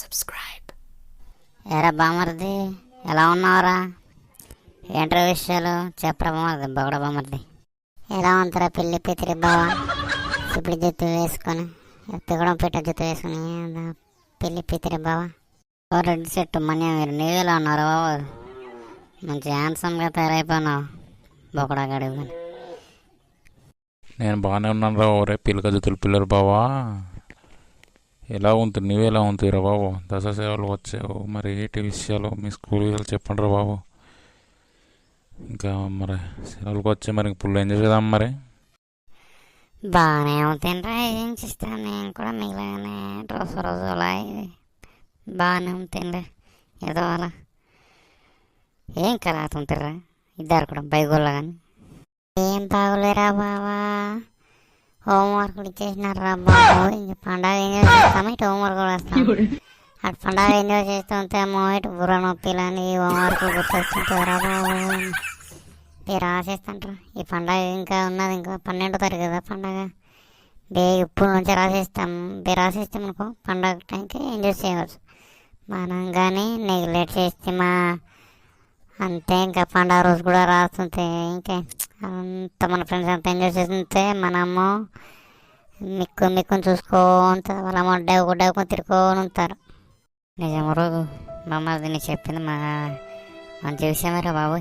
subscribe. ఎరా బామర్ది ఎలా ఉన్నావురా? ఏంట్రా విషయాలు? చెప్పరా బామర్ది బొగడ బామర్ది. ఎలా ఉంటారా పెళ్ళి పితిరి బావ? ఇప్పుడు జుత్తు వేసుకొని తిగడం పెట్ట జుత్తు వేసుకొని పెళ్ళి పితిరి బావ? ఓ రెడ్డి చెట్టు మన్య మీరు నీవేలా ఉన్నారు బాబు? మంచి హ్యాండ్సమ్గా తయారైపోయినావు. బొకడా గడుగు నేను బాగానే ఉన్నాను రా ఒరే పిల్లక జుతులు పిల్లలు బావా. ఎలా ఉంటుంది నువ్వు ఎలా ఉంటుంది రా బాబు? దసరా సేవలు వచ్చావు. మరి ఏంటి విషయాలు? మీ స్కూల్ విషయాలు చెప్పండి రా బాబు. ఇంకా మరి సెలవులకు వచ్చే మరి పుల్లు ఎంజాయ్ చేద్దాం మరి. బాగానే అవుతాను ఏం చేస్తాను? నేను కూడా మిగిలిన రోజు రోజు అలా బాగానే ఉంటానులే ఏదో అలా. ఏం కలాతుంటారా ఇద్దరు కూడా బైగోళ్ళ కానీ ఏం బాగోలేరా బావా? హోంవర్క్లు ఇచ్చేసినారా బాబు. ఇంక పండగ ఎంజాయ్ చేస్తాము ఇటు హోంవర్క్ కూడా వస్తాం అటు పండగ ఎంజాయ్ చేస్తుంటేమో ఇటు బుర్ర నొప్పిలని హోంవర్క్ గుర్తొస్తుంటారా బాబు. మీరు రాసేస్తాంటారు ఈ పండగ ఇంకా ఉన్నది ఇంకా పన్నెండో తారీఖు కదా పండగ. బే ఇప్పుడు నుంచి రాసేస్తాం. బే రాసేస్తాం అనుకో పండగ టైంకి ఎంజాయ్ చేయవచ్చు. మనం కానీ నెగ్లెక్ట్ చేస్తే మా అంతే. ఇంకా పండగ రోజు కూడా రాస్తుంటే ఇంకా అంత మన ఫ్రెండ్స్ అంతా ఎంజాయ్ చేస్తుంటే మనము మిక్కు మిక్కుని చూసుకోంత వాళ్ళ డవ్వు డవ్వుకొని తిరుక్కొని ఉంటారు. నిజం రోజు మమ్మల్ని నీకు చెప్పింది మా మంచి విషయమేరా బాబు.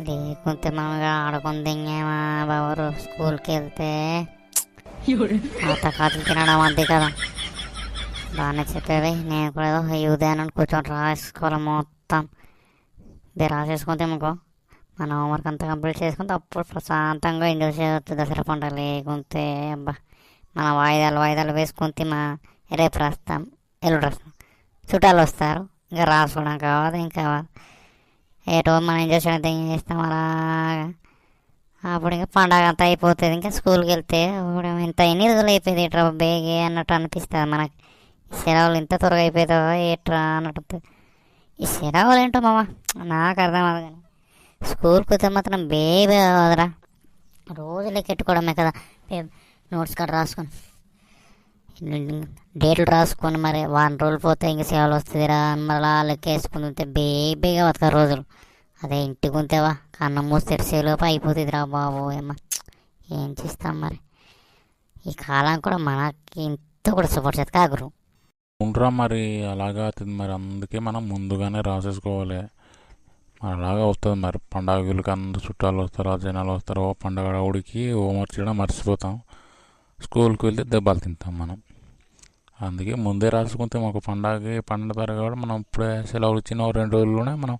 లేకుంటే మామూలుగా ఆడుకుంది ఇంకేమా బాబు స్కూల్కి వెళ్తే. ఆట కాతులు తినడం అంతే కదా. బాగానే చెప్పేవి నేను కూడా ఏదో ఈ ఉదయం కూర్చొని రాసుకోవాలి మొత్తం. ఇది రాసేసుకుంటే అనుకో మన హోంవర్క్ అంతా కంప్లీట్ చేసుకుంటే అప్పుడు ప్రశాంతంగా ఎంజాయ్ చేయవచ్చు దసరా పండుగ లేకుంటే అబ్బా మన వాయిదాలు వాయిదాలు వేసుకుంటే మా రేపు రాస్తాం ఎల్లుడు రాస్తాం. చుట్టాలు వస్తారు ఇంకా రాసుకోవడం కావాలి ఇంకా ఏటో మనం ఎంజాయ్ చేయడం ఏం చేస్తాం అలాగా. అప్పుడు ఇంకా పండగ అంతా అయిపోతుంది ఇంకా స్కూల్కి వెళ్తే అప్పుడు ఇంత ఎన్ని రోజులు అయిపోయింది ఇట్రా బేగే అన్నట్టు అనిపిస్తుంది మనకి. ఈ సెలవులు ఇంత త్వరగా అయిపోతుందో ఏట్రా అన్నట్టు ఈ సెలవులు ఏంటో మామ నాకు అర్థం అవ్వదు కానీ. స్కూల్కి వస్తే మాత్రం బేబీ కదరా. రోజు లెక్కెట్టుకోవడమే కదా. నోట్స్ కార్డు రాసుకొని. డేట్లు రాసుకొని మరి వారం రోజులు పోతే ఇంక సేవలు వస్తుందిరా. అని మళ్ళీ లెక్కేసుకుని ఉంటే బేబీగా బతక రోజులు. అదే ఇంటికి ఉంటేవా కన్నం మూసి తెరిసేలోపు అయిపోతుందిరా బాబు ఏమో ఏం చేస్తాం మరి? ఈ కాలం కూడా మనకి ఇంత కూడా సపోర్ట్ చేత ఉండరా మరి అలాగా అవుతుంది మరి. అందుకే మనం ముందుగానే రాసేసుకోవాలి. అలాగా అవుతుంది మరి. పండగలకి అందరు చుట్టాలు వస్తారు జనాలు వస్తారు. ఓ పండగ ఉడికి హోంవర్క్ చేయడం మర్చిపోతాం. స్కూల్కి వెళ్తే దెబ్బలు తింటాం మనం. అందుకే ముందే రాసుకుంటే మాకు పండగకి పండగ కాబట్టి కూడా మనం ఇప్పుడే సెలవులు ఇచ్చిన రెండు రోజుల్లోనే మనం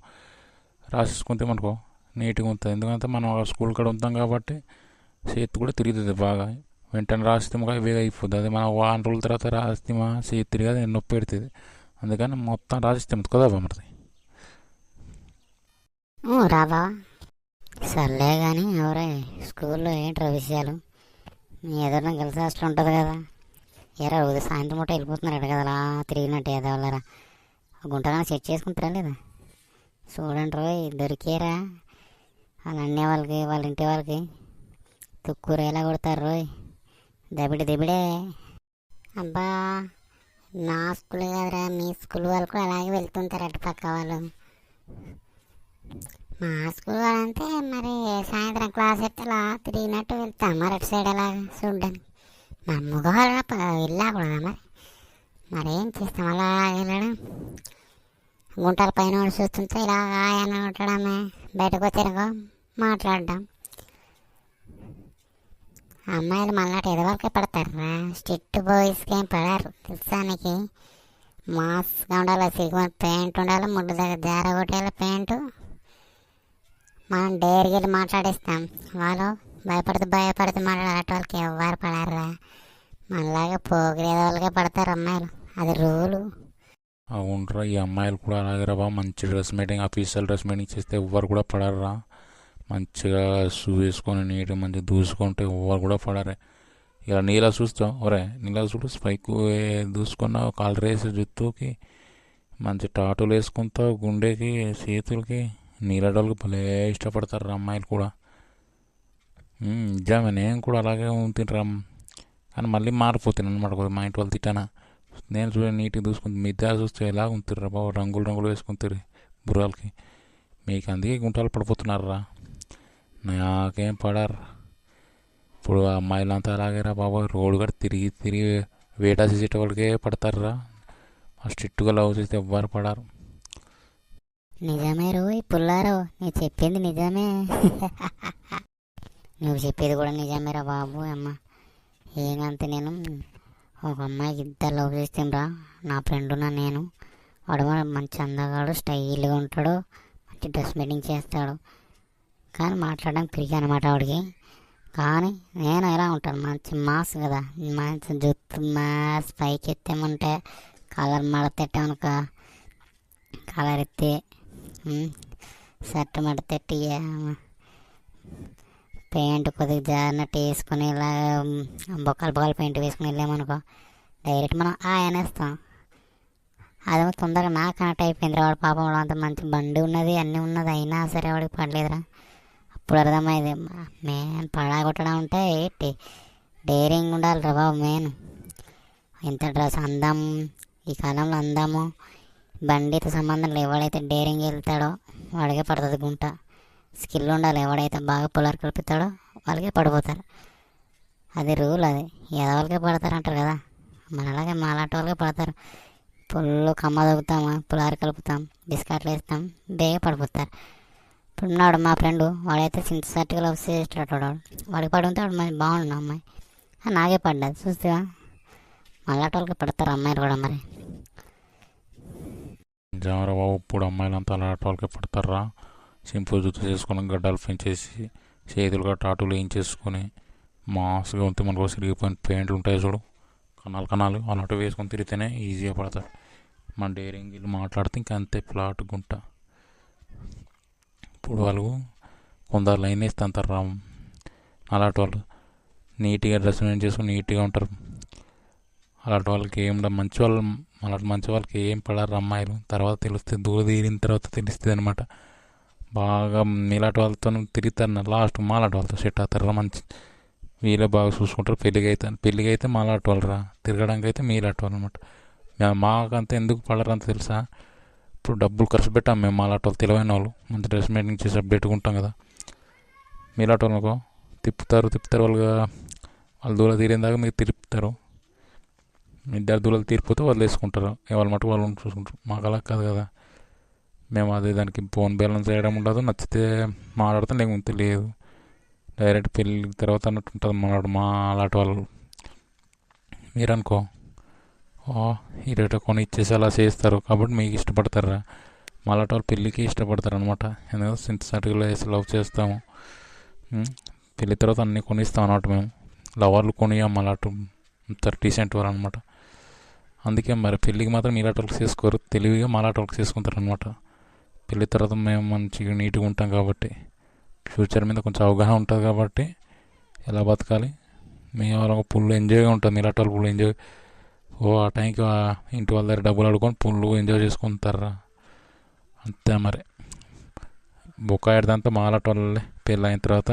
రాసేసుకుంటే మనకు నీట్గా ఉంటుంది. ఎందుకంటే మనం ఆ స్కూల్ కాడ ఉంటాం కాబట్టి చేతి కూడా తిరుగుతుంది బాగా. వెంటనే రాస్తే మాకు వేగ అయిపోతుంది అది మనం వారం రోజుల తర్వాత రాస్తే మా చేతి తిరిగి నొప్పి పెడుతుంది. అందుకని మొత్తం రాసిస్తే కదా మరి. రాబా సర్లే కానీ ఎవరే స్కూల్లో ఏంట్రా విషయాలు? మీ ఎదురున గెలిసి హాస్టల్ ఉంటుంది కదా. ఎరా రోజు సాయంత్రం పూట వెళ్ళిపోతున్నారట కదా అలా తిరిగినట్టు ఏదో వాళ్ళరా గుంటగా సెట్ చేసుకుంటారా లేదా? చూడండి రోయ్ దొరికేరా. వాళ్ళ అన్నే వాళ్ళకి వాళ్ళ ఇంటి వాళ్ళకి. తుక్కూర ఎలా కొడతారు రోయ్. దబిడి దబిడే. అబ్బా నా స్కూల్ కదరా మీ స్కూల్ వాళ్ళు కూడా అలాగే వెళ్తుంటారు అటు పక్క వాళ్ళు. మా స్కూల్ అంటే మరి సాయంత్రం క్లాస్ ఎట్టి తిరిగినట్టు వెళ్తాం. మరి అటు సైడ్ అలా చూడ్డానికి? మా మగవాళ్ళ వెళ్ళకూడదా మరి. మరి ఏం చేస్తాం? అలా వెళ్ళడం. గుంటల పైన చూస్తుంటే ఇలా ఆయన ఉండడమే బయటకు వచ్చారకో మాట్లాడడం. అమ్మాయిలు మళ్ళీ ఎదవరకే పడతారా? స్ట్రిక్ట్ బాయ్స్కి ఏం పడారు. తెలుసానికి మాస్గా ఉండాలి సిగ్గు ప్యాంట్ ఉండాలి ముడ్డు దగ్గర జార కొట్టేయాలి ప్యాంటు. మనం డేర్కి వెళ్ళి మాట్లాడిస్తాం. వాళ్ళు భయపడుతూ భయపడుతూ మాట్లాడే వాళ్ళకి ఎవ్వరు పడారా మనలాగా పోగిరేదే వాళ్ళకే పడతారు అమ్మాయిలు. అది రూలు. అవునరా ఈ అమ్మాయిలు కూడా అలాగే రా మంచి dress matching official dress matching చేస్తే ఎవ్వరు కూడా పడరా మంచిగా షూ వేసుకొని నీట్గా మంచిగా దూసుకుంటే ఎవ్వరు కూడా పడరే. ఇలా నీలా చూస్తాం ఒరే నీలా చూడు. స్పైక్ దూసుకున్నావు? కాలు రేసి జుత్తుకి మంచి టాటూలు వేసుకుంటావు గుండెకి చేతులకి. నీలడోళ్ళకి భలే ఇష్టపడతారు అమ్మాయిలు కూడా. నిజమే నేను కూడా అలాగే ఉంటుండ్రా కానీ మళ్ళీ మారిపోతాను అనమాట మా ఇంటి వాళ్ళు తిట్టానా. నేను చూడండి నీట్గా చూసుకుంటు మీ చూస్తే ఎలా ఉంటుర్రా బాబు రంగులు రంగులు వేసుకుంటారు బుర్రాలకి. మీకు అందుకే గుంటలు పడిపోతున్నారా నాకేం పడారు. ఇప్పుడు ఆ అమ్మాయిలంతా అలాగేరా బాబు రోడ్డు కూడా తిరిగి తిరిగి వేట చేసేటోళ్ళకే పడతారురా ఆ స్ట్రిక్ట్గా లవ్ చేస్తే ఎవ్వరు పడారు. నిజమే రోయ్ పుల్లారో నేను చెప్పింది నిజమే. నువ్వు చెప్పేది కూడా నిజమేరా బాబు అమ్మ. ఏమంతే నేను ఒక అమ్మాయికి ఇద్దరు లవ్ చేస్తుండ్రా నా ఫ్రెండున నేను. వాడు మంచి అందగాడు స్టైల్గా ఉంటాడు మంచి డ్రెస్ మేటింగ్ చేస్తాడు. కానీ మాట్లాడడం పిరిగి అనమాట వాడికి. కానీ నేను ఎలా ఉంటాను? మంచి మాస్ కదా. మంచి జుత్తు మాస్ పైకి ఎత్తేమంటే కలర్ మడతెట్టామనుక కలర్ ఎత్తి షర్ట్ మడతెట్టి పెయింట్ కొద్దిగా జారినట్టు వేసుకొని ఇలా బొక్కలు బొక్కలు పెయింట్ వేసుకుని వెళ్ళామనుకో డైరెక్ట్ మనం ఆ అనేస్తాం. అదేమో తొందరగా నాకు కనెక్ట్ అయిపోయింది వాడు పాపం వాడు అంత మంచి బండి ఉన్నది అన్నీ ఉన్నది అయినా సరే వాడికి పడలేదురా. అప్పుడు అర్థమైంది మెయిన్ పడాగొట్టడం ఉంటే ఏంటి? డేరింగ్ ఉండాలి రా బాబు మెయిన్. ఇంత డ్రెస్ అందం ఈ కాలంలో అందము బండితో సంబంధం లేదు ఎవడైతే డేరింగ్ వెళ్తాడో వాడికే పడుతుంది గుంట. స్కిల్ ఉండాలి ఎవడైతే బాగా పులర్ కలుపుతాడో వాళ్ళకే పడిపోతారు. అది రూల్ అది. ఎదవాళ్ళకే పడతారు అంటారు కదా. మన అలాగే మాలాంటి వాళ్ళకే పడతారు. పుల్లు కమ్మ దొక్కుతాము పులారు కలుపుతాం బిస్కెట్లు వేస్తాం బేగ పడిపోతారు. ఇప్పుడు ఉన్నాడు మా ఫ్రెండు వాడైతే సింత సర్టిగా లవ్ చేసేటట్టు వాడు వాడికి పడి ఉంటే వాడు మరి బాగుండు అమ్మాయి. నాకే పడ్డది. చూస్తావా? మళ్ళాటి వాళ్ళకి పడతారు అమ్మాయిలు కూడా మరి. జామరా బాబు ఇప్పుడు అమ్మాయిలంతా అలాంటి వాళ్ళకి పడతారా సింపుల్ జుత్తు చేసుకుని గడ్డలు పెంచేసి చేతులుగా టాటూలు వేయించేసుకొని మాస్గా ఉంటే మనకు సిరిగిపోయిన పెయింట్లు ఉంటాయి చూడు. కణాలు కణాలు అలాంటివి వేసుకొని తిరిగితేనే ఈజీగా పడతారు. మన డేరింగ్ వీళ్ళు మాట్లాడితే ఇంకా అంతే ప్లాట్ గుంట. ఇప్పుడు వాళ్ళు కొందరు లైన్ వేస్తే అంటారు రా అలాంటి వాళ్ళు నీట్గా డ్రెస్ మెయింటైన్ చేసుకుని నీట్గా ఉంటారు. అలాంటి వాళ్ళకి ఏం మంచి వాళ్ళు అలాంటి మంచి వాళ్ళకి ఏం పడరు అమ్మాయిలు. తర్వాత తెలిస్తే దూర తీరిన తర్వాత తెలుస్తుంది అనమాట బాగా మీలాంటి వాళ్ళతో తిరుగుతారు లాస్ట్ మాలాంటి వాళ్ళతో సెట్ అవుతారు మంచి. వీళ్ళే బాగా చూసుకుంటారు పెళ్ళికి అయితే పెళ్ళికి అయితే మాలాంటి వాళ్ళరా తిరగడానికి అయితే మీలాంటి వాళ్ళు అనమాట మాకంతా ఎందుకు పడరు అంత తెలుసా? ఇప్పుడు డబ్బులు ఖర్చు పెట్టాం మేము మాలాంటి వాళ్ళు తెలివైన వాళ్ళు. మంచి డ్రెస్ మేటింగ్ చేసి పెట్టుకుంటాం కదా. మీలాంటి వాళ్ళకు తిప్పుతారు తిప్పుతారు వాళ్ళుగా. వాళ్ళు దూరం తీరేందాక మీరు తిప్పుతారు. ఇద్దరు దూరాలు తీరిపోతే వాళ్ళు వేసుకుంటారు ఎవరి మటు వాళ్ళు చూసుకుంటారు. మాకు అలా కాదు కదా. మేము అదే దానికి ఫోన్ బ్యాలెన్స్ వేయడం ఉండదు. నచ్చితే మాట్లాడతాం లేకపోతే లేదు డైరెక్ట్ పెళ్ళి తర్వాత అన్నట్టు ఉంటుంది మాట్లాడు మా అలాంటి వాళ్ళు. మీరు అనుకో ఓ ఈ రేటు కొని ఇచ్చేసి అలా చేస్తారు కాబట్టి మీకు ఇష్టపడతారా? మా అలాంటి వాళ్ళు పెళ్ళికి ఇష్టపడతారు అనమాట ఎందుకంటే సింథసాటిక్లో వేసి లవ్ చేస్తాము. పెళ్ళి తర్వాత అన్నీ కొనిస్తాం అన్నమాట మేము. లవర్లు కొనియాం అలాంటి అంత డీసెంట్ వాళ్ళు అనమాట అందుకే మరి పెళ్ళికి మాత్రం మీలాంటి వాళ్ళకి చేసుకోరు. తెలివిగా మాలాంటి వాళ్ళకి చేసుకుంటారు అనమాట పెళ్ళి తర్వాత మేము మంచిగా నీట్గా ఉంటాం కాబట్టి ఫ్యూచర్ మీద కొంచెం అవగాహన ఉంటుంది కాబట్టి ఎలా బతకాలి? మేము వాళ్ళ ఫుల్ ఎంజాయ్గా ఉంటుంది మీలాంటి వాళ్ళు ఫుల్ ఎంజాయ్ ఓ ఆ టైంకి ఆ ఇంటి వాళ్ళ దగ్గర డబ్బులు అడుకొని ఫుల్ ఎంజాయ్ చేసుకుంటారా? అంతే మరి. బొక్కాయిదంతా మాలాంటి వాళ్ళే పెళ్ళి అయిన తర్వాత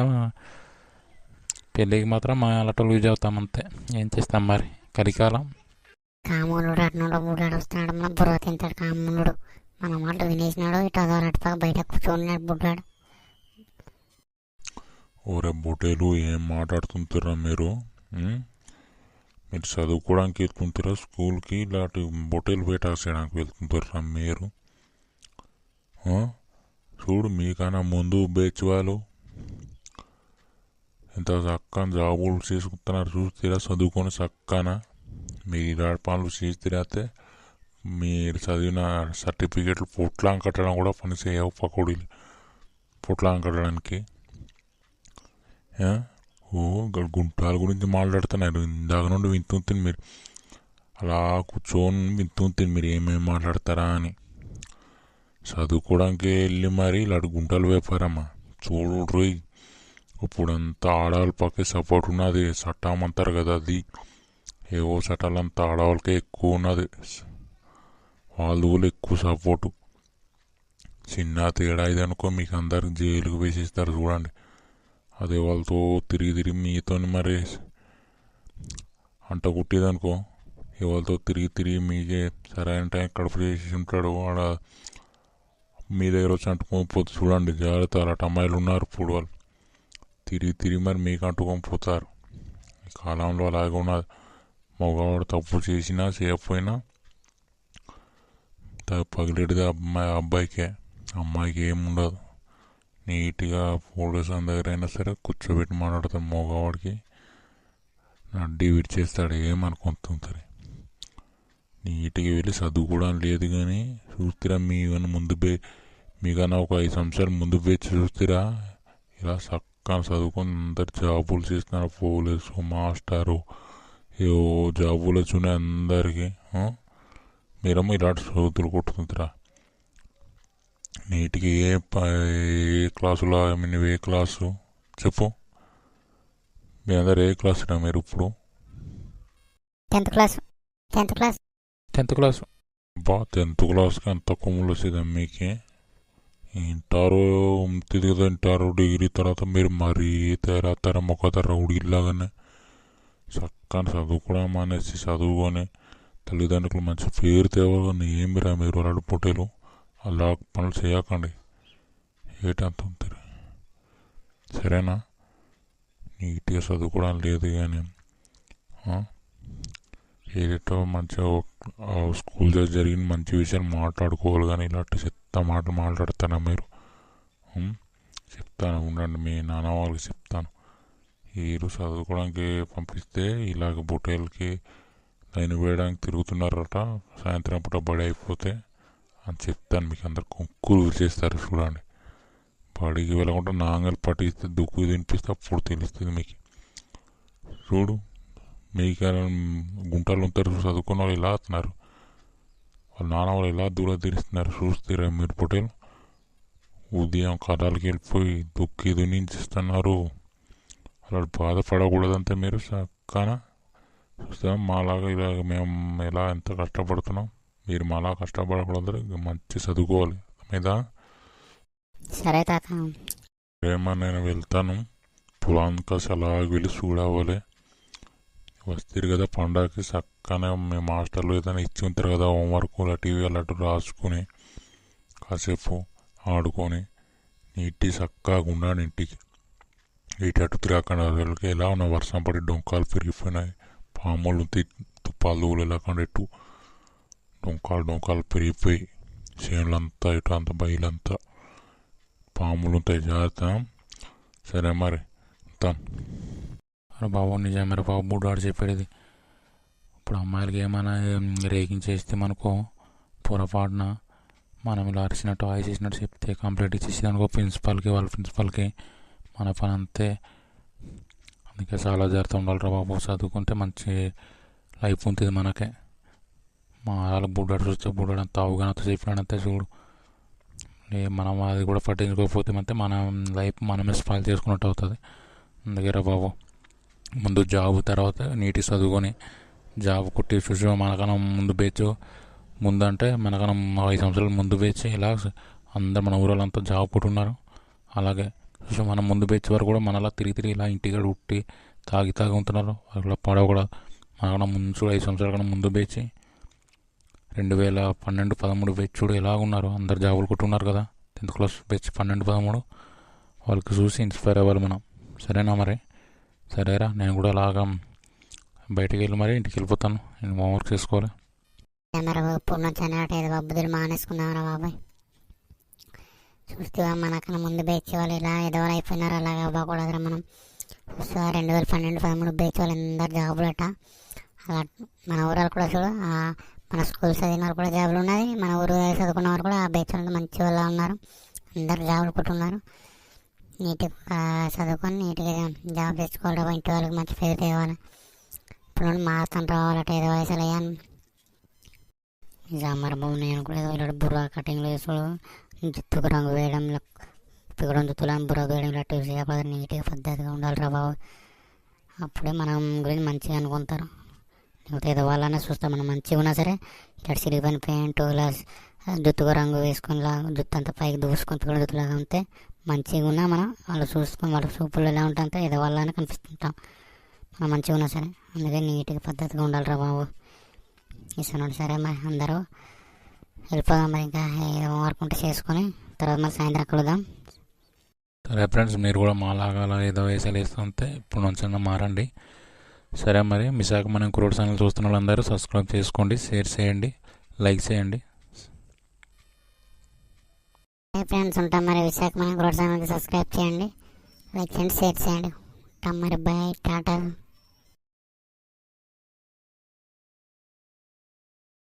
పెళ్ళికి మాత్రం మా అలాంటి వాళ్ళు యూజ్ అవుతాం అంతే. ఏం చేస్తాం మరి? కలికాలం. కామూనుడు అటునుడు బుడ్డాడు వస్తున్నాడు మన బుర్ర తింటాడు కామూనుడు. మన మాట వినేసినాడు ఇటు అదో అటు బయట కూర్చోన్నాడు బుడ్డాడు. ఓరే బుటేలు ఏం మాట్లాడుతుంటారా మీరు? మీరు చదువుకోవడానికి వెళ్తుంటారా? స్కూల్కి? ఇలాంటి బొటేలు వేట చేయడానికి వెళ్తుంటారా మీరు? చూడు మీకన్నా ముందు బేచ్ వాళ్ళు. ఎంత చక్కని జాబులు చేసుకుంటున్నారు చూస్తారా చదువుకొని చక్కన? మీరు పనులు చేసి తిరిగితే మీరు చదివిన సర్టిఫికేట్లు పొట్లాం కట్టడం కూడా పని చేయవు పకోడీలు పొట్లాం కట్టడానికి ఓ గుంటాల గురించి మాట్లాడుతున్నారు ఇందాక నుండి వింటుంది మీరు అలా కూర్చొని వింటుంది మీరు ఏమేమి మాట్లాడతారా అని చదువుకోవడానికి వెళ్ళి మరి ఇలాంటి గుంటలు వేపారమ్మా చూడు ఇప్పుడంతా ఆడవాళ్ళ పక్క సపోర్ట్ ఉన్నది చట్టం అంటారు కదా అది ఏవో చట్టాలంతా ఆడవాళ్ళకే ఎక్కువ ఉన్నది వాళ్ళు కూడా ఎక్కువ సపోర్టు చిన్న తేడా ఇది అనుకో మీకు అందరికి జైలుకు వేసేస్తారు చూడండి అదే వాళ్ళతో తిరిగి తిరిగి మీతో మరి అంట కుట్టేదనుకో ఇవాళతో తిరిగి తిరిగి మీకే సరైన టైం కడుపు చేసి ఉంటాడు వాడ మీ దగ్గర వచ్చి అంటుకొని పోతే చూడండి జాగ్రత్త అలాంటి అమ్మాయిలు ఉన్నారు ఇప్పుడు వాళ్ళు తిరిగి తిరిగి మరి మీకు అంటుకొని పోతారు ఈ కాలంలో అలాగే ఉన్నది మగవాడు తప్పు చేసినా చేయకపోయినా త- పగిలేటిది అమ్మాయి అబ్బాయికే. అమ్మాయికి ఏముండదు నీట్గా పోలీస్ అని దగ్గర అయినా సరే కూర్చోబెట్టి మాట్లాడతాడు మగవాడికి. నడ్డి విడిచేస్తాడు ఏమనుకుంటుంది నీట్గా వెళ్ళి చదువు కూడా లేదు కానీ చూస్తారా మీ ముందు పే మీకన్నా ఒక ఐదు సంవత్సరాలు ముందు పేచి చూస్తారా. ఇలా చక్కగా చదువుకొని అందరు జాబులు చేస్తున్నారు పోలీసు మాస్టారు ఏవో జాబులు వచ్చున్నాయి అందరికీ ఆ? మీరేమో ఇలాంటి చదువుతులు కొట్టుకుంటారా నీటికి ఏ ప- ఏ క్లాసులో ఐ మీన్ ఏ క్లాసు? చెప్పు. మీ అందరు ఏ క్లాస్ మీరు ఇప్పుడు? Tenth class. Tenth class. Tenth class. బా టెన్త్ క్లాస్కి అంత కొమ్ములు వచ్చేది మీకు? ఇంటారు ఉంటుంది కదా ఇంటారు డిగ్రీ తర్వాత మీరు మరీ తెర తెర మొక్క తెర ఉడిలాగానే చక్కని చదువుకోవడం మానేసి చదువుకొని తల్లిదండ్రులు మంచి పేరు తేవాలని ఏమి రా మీరు అలాంటి పుట్టేలు. అలా పనులు చేయకండి. ఏటంత ఉంటుంది సరేనా? నీట్గా చదువుకోవడం లేదు కానీ ఆ? ఏదో మంచిగా ఆ స్కూల్ దగ్గర జరిగిన మంచి విషయాలు మాట్లాడుకోవాలి కానీ ఇలాంటి చెత్త మాటలు మాట్లాడతానా మీరు? చెప్తాను ఉండండి మీ నాన్న వాళ్ళకి చెప్తాను. వీరు చదువుకోవడానికి పంపిస్తే ఇలాగ బొటేలకి లైన్ వేయడానికి తిరుగుతున్నారట. సాయంత్రం పూట బడి అయిపోతే అని చెప్తాను మీకు అందరు. కుంకులు చేస్తారు చూడండి. బడికి వెళ్ళకుండా నాంగలు పట్టిస్తే దుక్కు తినిపిస్తే అప్పుడు తెలుస్తుంది మీకు. చూడు మీకు గుంటలు ఉంటారు చదువుకున్న వాళ్ళు ఇలా అవుతున్నారు వాళ్ళ నాన్న వాళ్ళు ఎలా దూరం తీరుస్తున్నారు చూస్తారా మీరు పొటేలు ఉదయం కథలకి వెళ్ళిపోయి దుక్కి దునించిస్తున్నారు అలా బాధపడకూడదంటే మీరు చక్కన చూస్తాం మాలాగా ఇలా మేము ఎలా ఎంత కష్టపడుతున్నాం మీరు మాలా కష్టపడకూడదు మంచి చదువుకోవాలి. మీద సరే తాత. ఏమో నేను వెళ్తాను పొలానికి అలా వెళ్ళి చూడవాలి వస్తారు కదా పండగకి చక్కనే మీ మాస్టర్లు ఏదైనా ఇచ్చి ఉంటారు కదా హోంవర్క్ టీవీ అలాంటి రాసుకుని కాసేపు ఆడుకొని నీటి చక్కగా ఉండాలి ఇంటికి. ఇటు అటు తిరగకుండా ఎలా ఉన్న వర్షం పడి డొంకాలు పెరిగిపోయినాయి పాములు తి- తుప్పాలు వెళ్ళకుండా ఇటు డొంకాలు డొంకాలు పెరిగిపోయి చేనులంతా ఇటు అంతా బయలంతా పాములు ఉంటాయి జాగ్రత్త సరే మరి ఉంటాను అరే బాబు నిజమే బాబు బుడ్డాడు చెప్పేది ఇప్పుడు అమ్మాయిలకి ఏమైనా రేగించేస్తే మనకు పొరపాటున మనం ఇలా అరిచినట్టు ఆయి చేసినట్టు చెప్తే కంప్లైంట్ ఇచ్చేసి అనుకో ప్రిన్సిపాల్కి వాళ్ళ ప్రిన్సిపాల్కి మన పని అంతే. అందుకే చాలా జాగ్రత్త ఉండాలిరా బాబు. చదువుకుంటే మంచి లైఫ్ ఉంటుంది మనకే. మా వాళ్ళ బుడ్డాడు చూస్తే బుడ్డాడు అంత అవగాహనతో చెప్పినాడంతే చూడు. మనం అది కూడా పట్టించుకోకపోతే అంటే మన లైఫ్ మనమే స్పాయిల్ చేసుకున్నట్టు అవుతుంది. అందుకే రా బాబు. ముందు జాబ్ తర్వాత నీటి చదువుకొని జాబ్ కుట్టి చూసి మనకన్నా ముందు బేచ్ అంటే మనకన్నా ఐదు సంవత్సరాలు ముందు బేచ్ ఇలా అందరు మన ఊరోళ్ళంతా జాబ్ కొట్టున్నారు. అలాగే సో మనం ముందు బెచ్ వరకు కూడా మనలా తిరిగి తిరిగి ఇలా ఇంటికాడ ఉట్టి తాగి తాగి ఉంటున్నారు. అక్కడ పడవ కూడా. మనకన్నా ముందు చూడు ఐదు సంవత్సరాల కన్నా ముందు బేచి రెండు వేల పన్నెండు పదమూడు బెచ్ చూడు ఎలాగున్నారు అందరు జాబులు కొట్టున్నారు కదా. టెన్త్ క్లాస్ బెచ్ పన్నెండు పదమూడు. వాళ్ళకి చూసి ఇన్స్పైర్ అవ్వాలి మనం. సరేనా మరి? సరేరా నేను కూడా అలాగా బయటికి వెళ్ళి మరి ఇంటికి వెళ్ళిపోతాను. నేను హోంవర్క్ చేసుకోవాలి. మరి ఇప్పుడు నుంచి అన్నట్టు బాబాయ్. చూస్తే మనకన్నా ముందు బేచ్ వాళ్ళు ఇలా ఏదో అయిపోయినారు అలాగ అవ్వకూడదురా మనం. చూస్తే రెండు వేల పన్నెండు పదమూడు బేచ్ వాళ్ళు అందరు జాబులట. అలా మన ఊరాలు కూడా చూడు మన స్కూల్ చదివిన వాళ్ళు కూడా జాబులు ఉన్నది మన ఊరు చదువుకున్న వారు కూడా ఆ బేచ్ వాళ్ళు మంచి వాళ్ళు ఉన్నారు. అందరు జాబులు కొట్టున్నారు నీట్గా చదువుకొని నీట్గా జాబ్ తెచ్చుకోవాలి ఇంటి వాళ్ళకి మంచి పేరు తేవాలి. ఇప్పుడు నుండి మారుతాను రావాలట ఏదో వయసులు అయ్యాను. జామర్ బాబు నేను కూడా బుర్రా బుర్ర కటింగ్లు వేసుకోడు జుట్టుకు రంగు వేయడం పిగడం జుత్తులను బుర్ర వేయడం ఇలాంటివి చేయకూడదు నీట్గా పద్ధతిగా ఉండాలి రా బాబు. అప్పుడే మనం గురించి మంచిగా అనుకుంటారు. లేకపోతే ఏదో వాళ్ళనే చూస్తాం. మనం మంచిగా ఉన్నా సరే ఇలాంటి సిరిగిపోయిన పెయింట్ ఇలా జుత్తుగా రంగు వేసుకొని ఇలా జుత్తు అంతా పైకి దూసుకొని పిగడం జుత్తులాగా ఉంటే మంచిగా ఉన్నా మనం వాళ్ళు చూసుకొని వాళ్ళ సూపులు ఎలా ఉంటుంటే ఏదో వాళ్ళనే కనిపిస్తుంటాం. మనం మంచిగా ఉన్నా సరే అందుకే నీట్గా పద్ధతిగా ఉండాలి రా బాబు. ఇస్తున్నాడు సరే మరి అందరూ. వెళ్ళిపోదాం మరి ఇంకా వర్క్ ఉంటే చేసుకొని తర్వాత మరి సాయంత్రం కలుద్దాం. సరే ఫ్రెండ్స్ మీరు కూడా మాలాగా ఏదో వేసాలు వేస్తుంటే ఇప్పుడు నుంచి మారండి. సరే మరి విశాఖపట్నం క్రోడ్ ఛానల్ చూస్తున్న వాళ్ళందరూ సబ్స్క్రైబ్ చేసుకోండి షేర్ చేయండి లైక్ చేయండి. ఫ్రెండ్స్ ఉంటాం మరి విశాఖ మన గ్రోడ్ ఛానల్కి సబ్స్క్రైబ్ చేయండి లైక్ చేయండి షేర్ చేయండి. ఉంటాం మరి బాయ్ టాటా.